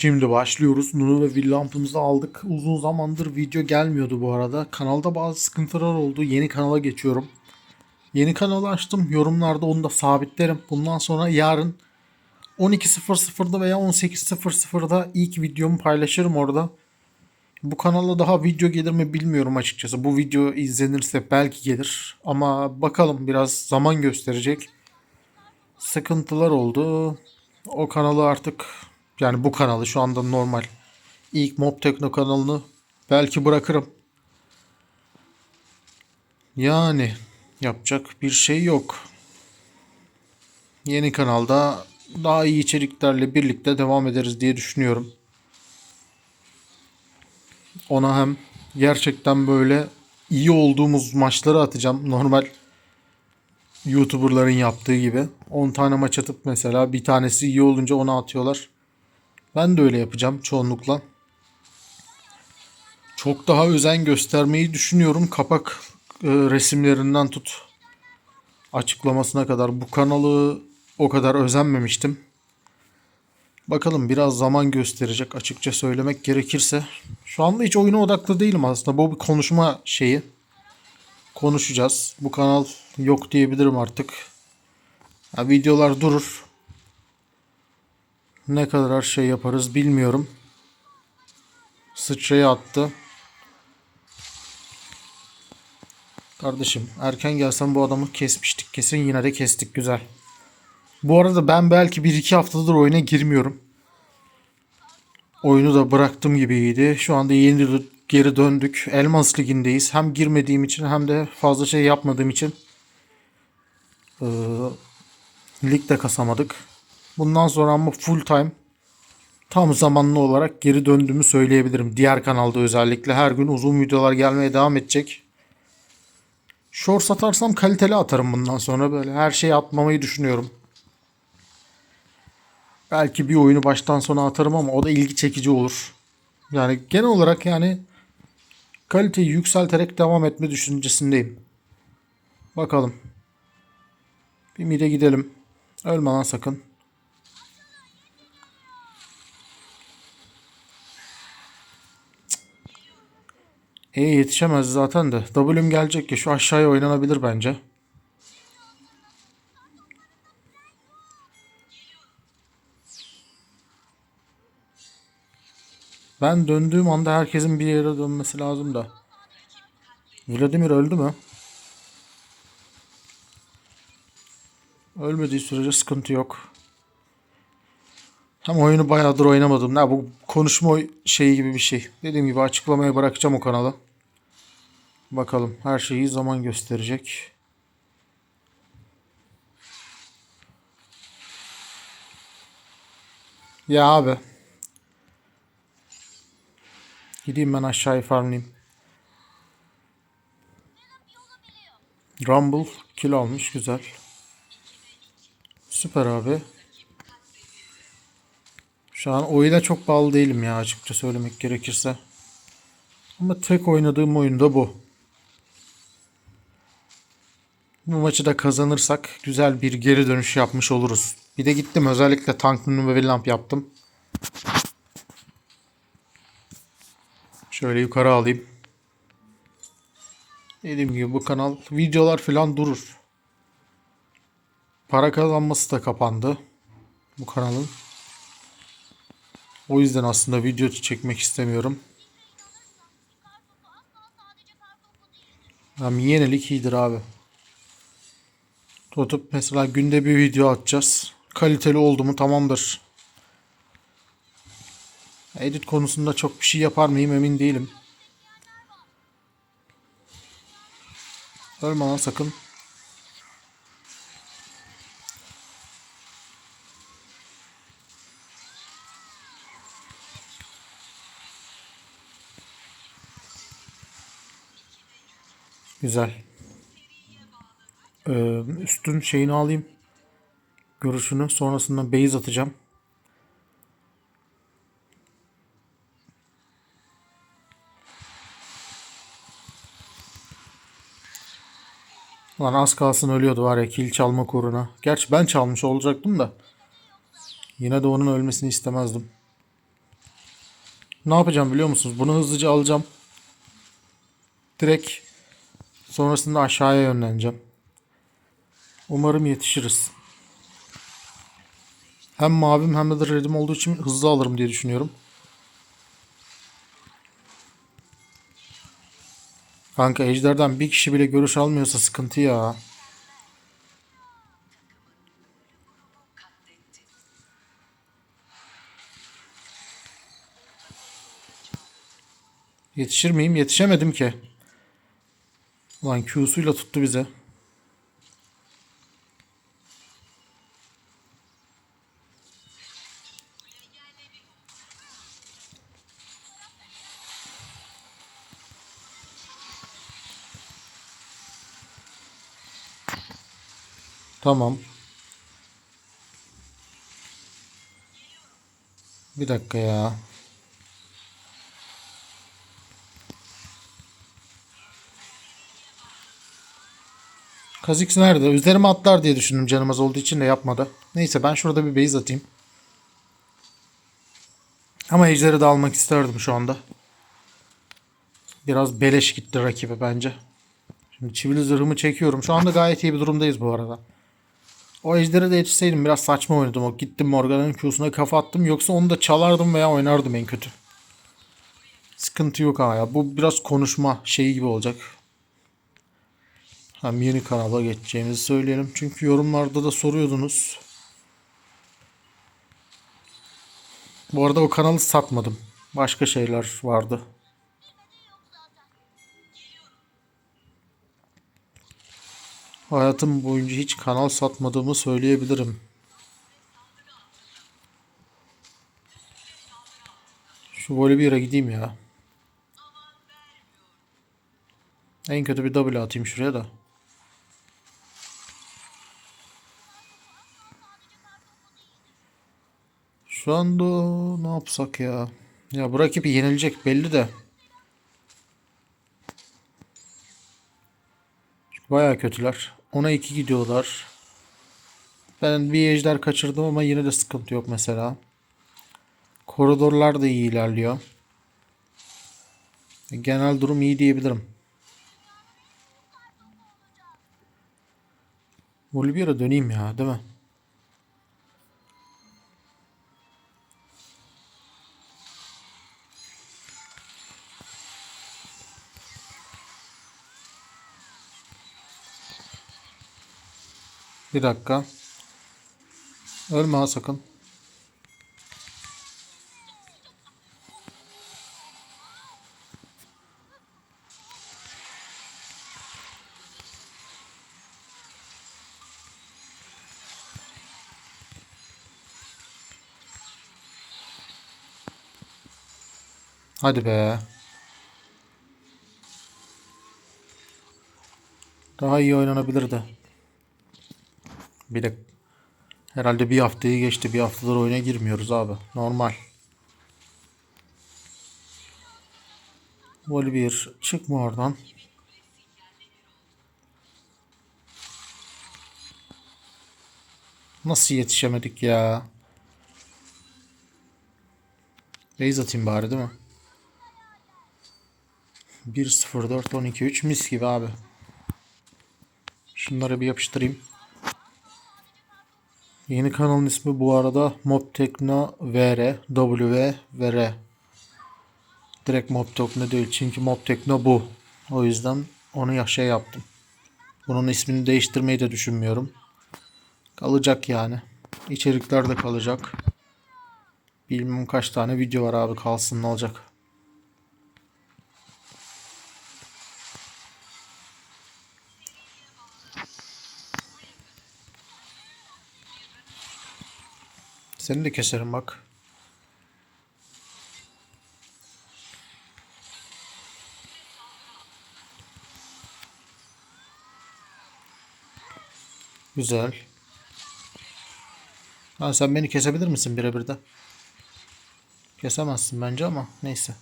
Şimdi başlıyoruz. Nunu ve Villamp'ımızı aldık. Uzun zamandır video gelmiyordu bu arada. Kanalda bazı sıkıntılar oldu. Yeni kanala geçiyorum. Yeni kanalı açtım. Yorumlarda onu da sabitlerim. Bundan sonra yarın 12.00'da veya 18.00'da ilk videomu paylaşırım orada. Bu kanala daha video gelir mi bilmiyorum açıkçası. Bu video izlenirse belki gelir. Ama bakalım biraz zaman gösterecek. Sıkıntılar oldu. O kanalı artık yani bu kanalı şu anda normal. İlk Mob Tekno kanalını belki bırakırım. Yani yapacak bir şey yok. Yeni kanalda daha iyi içeriklerle birlikte devam ederiz diye düşünüyorum. Ona hem gerçekten böyle iyi olduğumuz maçları atacağım. Normal YouTuber'ların yaptığı gibi. 10 tane maç atıp mesela bir tanesi iyi olunca onu atıyorlar. Ben de öyle yapacağım çoğunlukla. Çok daha özen göstermeyi düşünüyorum. Kapak e, resimlerinden tut açıklamasına kadar. Bu kanalı o kadar özenmemiştim. Bakalım biraz zaman gösterecek açıkça söylemek gerekirse. Şu anda hiç oyuna odaklı değilim aslında. Bu bir konuşma şeyi. Konuşacağız. Bu kanal yok diyebilirim artık. Ya videolar durur. Ne kadar şey yaparız bilmiyorum. Sıçrayı attı. Kardeşim erken gelsen bu adamı kesmiştik. Kesin yine de kestik güzel. Bu arada ben belki 1-2 haftadır oyuna girmiyorum. Oyunu da bıraktım gibiydi. Şu anda yeni geri döndük. Elmas Ligi'ndeyiz. Hem girmediğim için hem de fazla şey yapmadığım için ee, ligde kasamadık. Bundan sonra ama full time tam zamanlı olarak geri döndüğümü söyleyebilirim. Diğer kanalda özellikle her gün uzun videolar gelmeye devam edecek. Shorts atarsam kaliteli atarım bundan sonra böyle her şeyi atmamayı düşünüyorum. Belki bir oyunu baştan sona atarım ama o da ilgi çekici olur. Yani genel olarak yani kaliteyi yükselterek devam etme düşüncesindeyim. Bakalım. Bir mide gidelim. Ölme lan sakın. E yetişemez zaten de. W'm gelecek ya şu aşağıya oynanabilir bence. Ben döndüğüm anda herkesin bir yere dönmesi lazım da. Vladimir öldü mü? Ölmediği sürece sıkıntı yok. Hem oyunu bayağıdır oynamadım. Ne bu konuşma şeyi gibi bir şey. Dediğim gibi açıklamaya bırakacağım o kanalı. Bakalım her şeyi zaman gösterecek. Ya abi. Gideyim ben aşağıya farmlayayım. Rumble kill almış güzel. Süper abi. Şu an oyuna çok bağlı değilim ya açıkça söylemek gerekirse. Ama tek oynadığım oyun da bu. Bu maçı da kazanırsak güzel bir geri dönüş yapmış oluruz. Bir de gittim özellikle Tankman ve Villamp yaptım. Şöyle yukarı alayım. Dediğim gibi bu kanal videolar falan durur. Para kazanması da kapandı. Bu kanalın. O yüzden aslında video çekmek istemiyorum. Ya yenilik iyidir abi. Tutup mesela günde bir video atacağız. Kaliteli oldu mu tamamdır. Edit konusunda çok bir şey yapar mıyım emin değilim. Ölme lan sakın. Güzel. Ee, üstün şeyini alayım. Görüşünü. Sonrasında base atacağım. Lan az kalsın ölüyordu var ya kill çalma uğruna. Gerçi ben çalmış olacaktım da. Yine de onun ölmesini istemezdim. Ne yapacağım biliyor musunuz? Bunu hızlıca alacağım. Direkt sonrasında aşağıya yönleneceğim. Umarım yetişiriz. Hem mavim hem de redim olduğu için hızlı alırım diye düşünüyorum. Kanka ejderden bir kişi bile görüş almıyorsa sıkıntı ya. Yetişir miyim? Yetişemedim ki. Ulan Q'suyla tuttu bize. Tamam. Bir dakika ya. Kha'Zix nerede? Üzerime atlar diye düşündüm canım az olduğu için de yapmadı. Neyse ben şurada bir base atayım. Ama ejderi de almak isterdim şu anda. Biraz beleş gitti rakibe bence. Şimdi çivili zırhımı çekiyorum. Şu anda gayet iyi bir durumdayız bu arada. O ejderi de yetişseydim biraz saçma oynadım. O gittim Morgan'ın Q'suna kafa attım. Yoksa onu da çalardım veya oynardım en kötü. Sıkıntı yok ama ya. Bu biraz konuşma şeyi gibi olacak. Hem yeni kanala geçeceğimizi söyleyelim. Çünkü yorumlarda da soruyordunuz. Bu arada o kanalı satmadım. Başka şeyler vardı. Hayatım boyunca hiç kanal satmadığımı söyleyebilirim. Şu böyle yere gideyim ya. En kötü bir double atayım şuraya da. Şu anda ne yapsak ya? Ya bu rakip yenilecek belli de. Baya kötüler. Ona 2 gidiyorlar. Ben bir ejder kaçırdım ama yine de sıkıntı yok mesela. Koridorlar da iyi ilerliyor. Genel durum iyi diyebilirim. Volibear'a döneyim ya değil mi? Bir dakika. Ölme ha sakın. Hadi be. Daha iyi oynanabilirdi. Bir de herhalde bir haftayı geçti. Bir haftadır oyuna girmiyoruz abi. Normal. Vol 1 çıkma oradan. Nasıl yetişemedik ya? Base atayım bari değil mi? 1-0-4 12-3 mis gibi abi. Şunları bir yapıştırayım. Yeni kanalın ismi bu arada Mob Tekno VR W ve R. Direkt Mob Tekno değil çünkü Mob Tekno bu. O yüzden onu ya şey yaptım. Bunun ismini değiştirmeyi de düşünmüyorum. Kalacak yani. İçerikler de kalacak. Bilmem kaç tane video var abi kalsın ne olacak. Seni de keserim bak. Güzel. Ha, sen beni kesebilir misin birebir de? Kesemezsin bence ama neyse.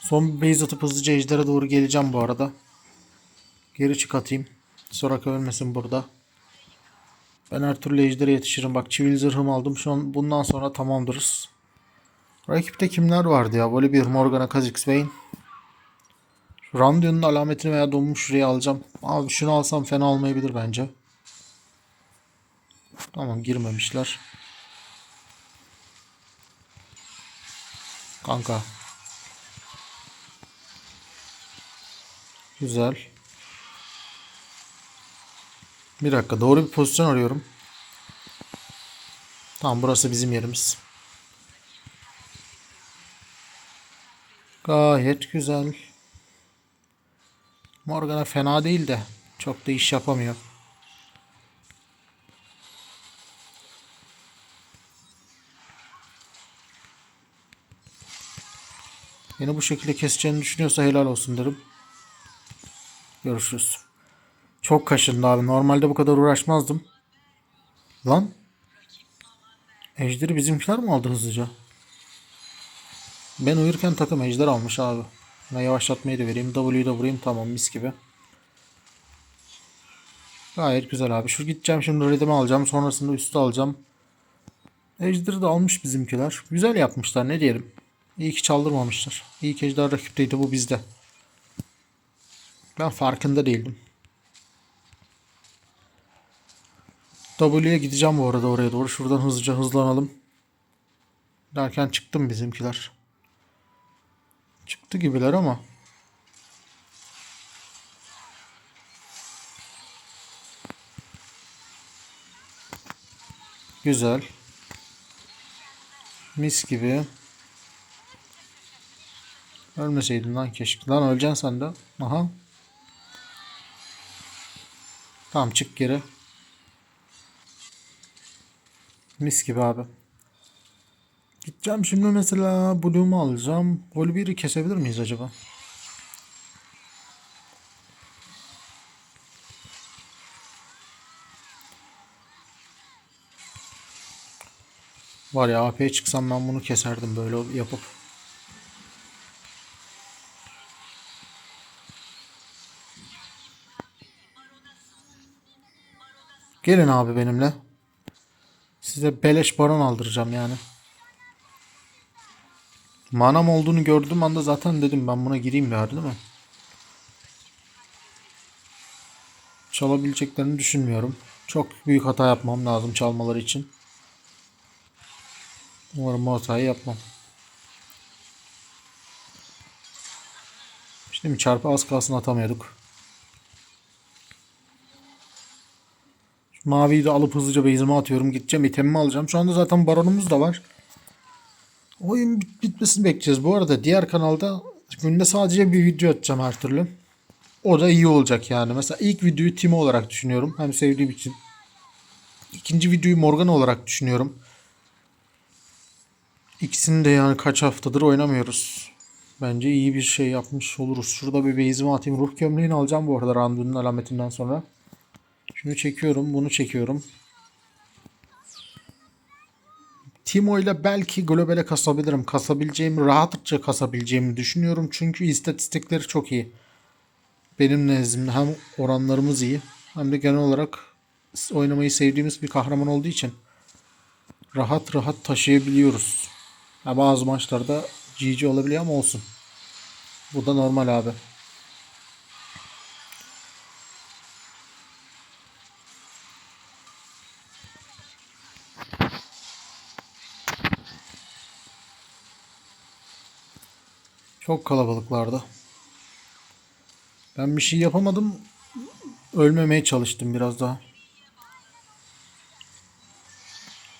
Son base atıp hızlıca ejdere doğru geleceğim bu arada. Geri çık atayım. Soraka ölmesin burada. Ben her türlü ejdere yetişirim. Bak çivil zırhımı aldım. Şu an bundan sonra tamamdırız. Rakipte kimler vardı ya? Böyle bir Morgana. Şu Randuin'in alametini veya donmuş şuraya alacağım. Abi şunu alsam fena olmayabilir bence. Tamam girmemişler. Kanka. Güzel. Bir dakika doğru bir pozisyon arıyorum. Tamam burası bizim yerimiz. Gayet güzel. Morgana fena değil de çok da iş yapamıyor. Beni bu şekilde keseceğini düşünüyorsa helal olsun derim. Görüşürüz. Çok kaşındı abi. Normalde bu kadar uğraşmazdım. Lan. Ejderi bizimkiler mi aldı hızlıca? Ben uyurken takım ejder almış abi. Ben yavaşlatmayı da vereyim. W'yu da vurayım. Tamam mis gibi. Gayet güzel abi. Şu gideceğim şimdi redimi alacağım. Sonrasında üstü alacağım. Ejder'i de almış bizimkiler. Güzel yapmışlar ne diyelim. İyi ki çaldırmamışlar. İyi ki ejder rakipteydi bu bizde. Ben farkında değildim. W'ye gideceğim bu arada oraya doğru. Şuradan hızlıca hızlanalım. Derken çıktım bizimkiler. Çıktı gibiler ama. Güzel. Mis gibi. Ölmeseydin lan keşke. Lan öleceksin sen de. Aha. Tamam çık geri. Mis gibi abi. Gideceğim şimdi mesela Bloom'u alacağım. Volibear'ı kesebilir miyiz acaba? Var ya AP'ye çıksam ben bunu keserdim böyle yapıp. Gelin abi benimle. Size beleş baron aldıracağım yani. Manam olduğunu gördüğüm anda zaten dedim ben buna gireyim ya değil mi? Çalabileceklerini düşünmüyorum. Çok büyük hata yapmam lazım çalmaları için. Umarım bu hatayı yapmam. İşte mi çarpı az kalsın atamıyorduk. Maviyi de alıp hızlıca base'ime atıyorum. Gideceğim itemimi alacağım. Şu anda zaten baronumuz da var. Oyun bit- bitmesini bekleyeceğiz. Bu arada diğer kanalda günde sadece bir video atacağım her türlü. O da iyi olacak yani. Mesela ilk videoyu Timo olarak düşünüyorum. Hem sevdiğim için. İkinci videoyu Morgan olarak düşünüyorum. İkisini de yani kaç haftadır oynamıyoruz. Bence iyi bir şey yapmış oluruz. Şurada bir base'imi atayım. Ruh gömleğini alacağım bu arada Randuin'in alametinden sonra. Şunu çekiyorum. Bunu çekiyorum. Timo ile belki globale kasabilirim. Kasabileceğimi, rahatlıkça kasabileceğimi düşünüyorum. Çünkü istatistikleri çok iyi. Benim nezdimde hem oranlarımız iyi hem de genel olarak oynamayı sevdiğimiz bir kahraman olduğu için rahat rahat taşıyabiliyoruz. Ha, bazı maçlarda GG olabiliyor ama olsun. Bu da normal abi. Çok kalabalıklardı. Ben bir şey yapamadım. Ölmemeye çalıştım biraz daha.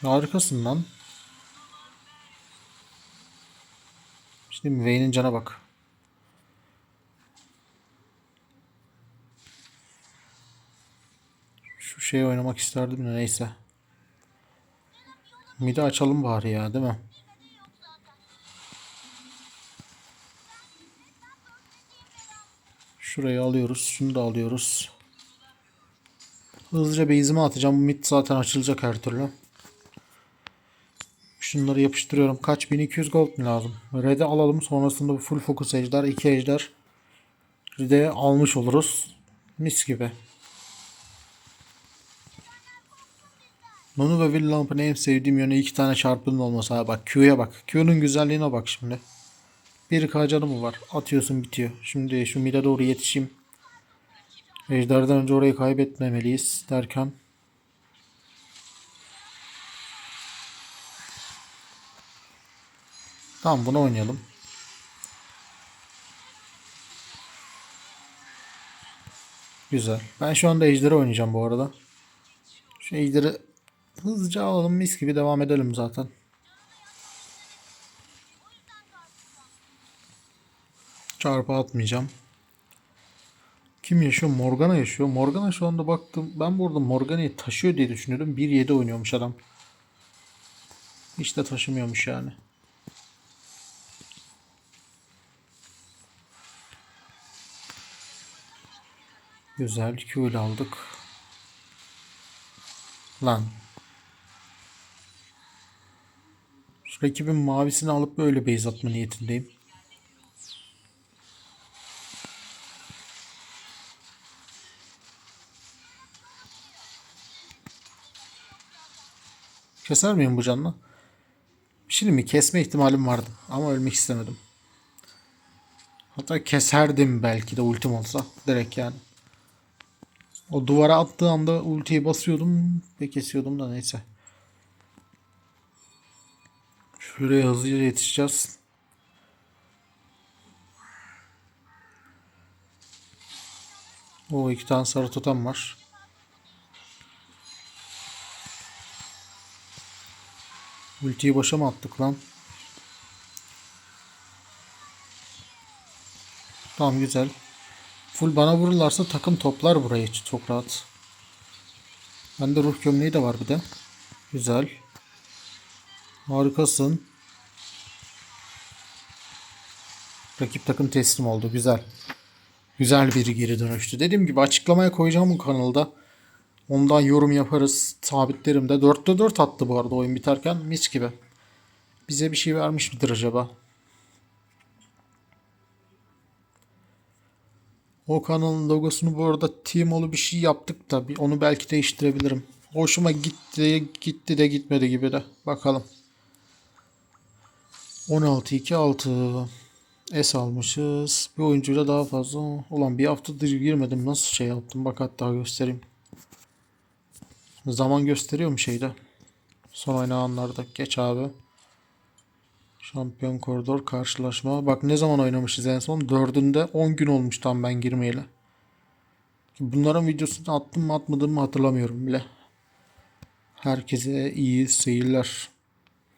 Harikasın lan. Şimdi Vayne'in cana bak. Şu şeyi oynamak isterdim de neyse. Midi açalım bari ya değil mi? Şurayı alıyoruz. Şunu da alıyoruz. Hızlıca base'ime atacağım. Bu mid zaten açılacak her türlü. Şunları yapıştırıyorum. Kaç? 1200 gold mu lazım? Red'e alalım. Sonrasında bu full focus ejder. 2 ejder. Red'e almış oluruz. Mis gibi. Nunu ve Villamp'ın en sevdiğim yönü iki tane çarpının olması. Ha bak Q'ya bak. Q'nun güzelliğine bak şimdi. Bir K canı mı var? Atıyorsun bitiyor. Şimdi şu mid'e doğru yetişeyim. Ejder'den önce orayı kaybetmemeliyiz derken. Tamam bunu oynayalım. Güzel. Ben şu anda Ejder'i oynayacağım bu arada. Şu Ejder'i hızlıca alalım mis gibi devam edelim zaten. Çarpı atmayacağım. Kim yaşıyor? Morgana yaşıyor. Morgana şu anda baktım. Ben burada Morgana'yı taşıyor diye düşünüyordum. 1.7 oynuyormuş adam. Hiç de taşımıyormuş yani. Güzel. Q ile aldık. Lan. Rakibin mavisini alıp böyle base atma niyetindeyim. Keser miyim bu canlı? Şimdi mi? Kesme ihtimalim vardı. Ama ölmek istemedim. Hatta keserdim belki de ultim olsa. Direkt yani. O duvara attığı anda ultiyi basıyordum ve kesiyordum da neyse. Şuraya hızlıca yetişeceğiz. O iki tane sarı totem var. Ultiyi başa mı attık lan? Tamam güzel. Full bana vururlarsa takım toplar burayı çok rahat. Bende ruh gömleği de var bir de. Güzel. Harikasın. Rakip takım teslim oldu. Güzel. Güzel bir geri dönüştü. Dediğim gibi açıklamaya koyacağım bu kanalda. Ondan yorum yaparız. Sabitlerim de. 4'te 4 attı bu arada oyun biterken. Mis gibi. Bize bir şey vermiş midir acaba? O kanalın logosunu bu arada Teamolu bir şey yaptık da onu belki değiştirebilirim. Hoşuma gitti, gitti de gitmedi gibi de. Bakalım. 16-2-6 S almışız. Bir oyuncuyla daha fazla. Ulan bir haftadır girmedim. Nasıl şey yaptım? Bak hatta göstereyim. Zaman gösteriyor mu şeyde? Son oynananlarda. Geç abi. Şampiyon koridor karşılaşma. Bak ne zaman oynamışız en son? Dördünde 10 gün olmuş tam ben girmeyeli. Bunların videosunu attım mı atmadım mı hatırlamıyorum bile. Herkese iyi seyirler.